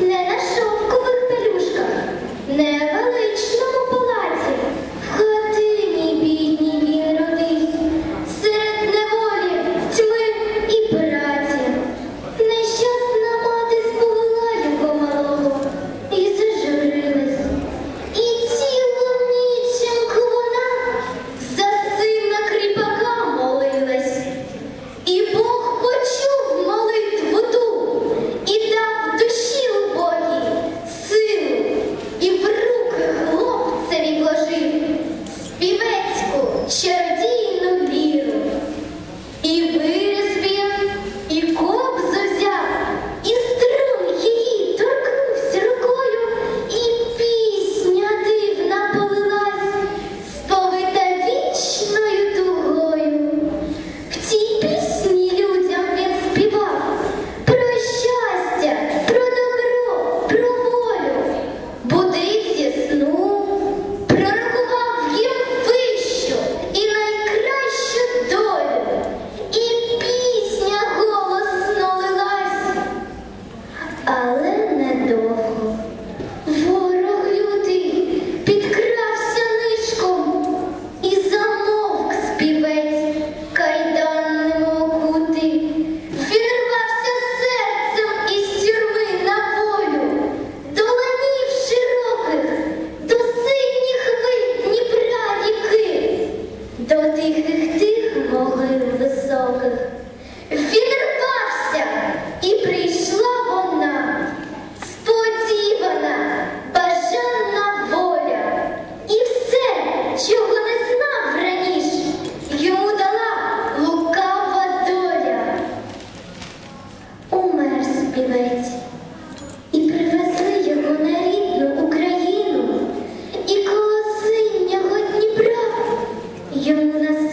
奶奶。співець. Привезли його на рідну Україну, і коло синього Дніпра йому нас.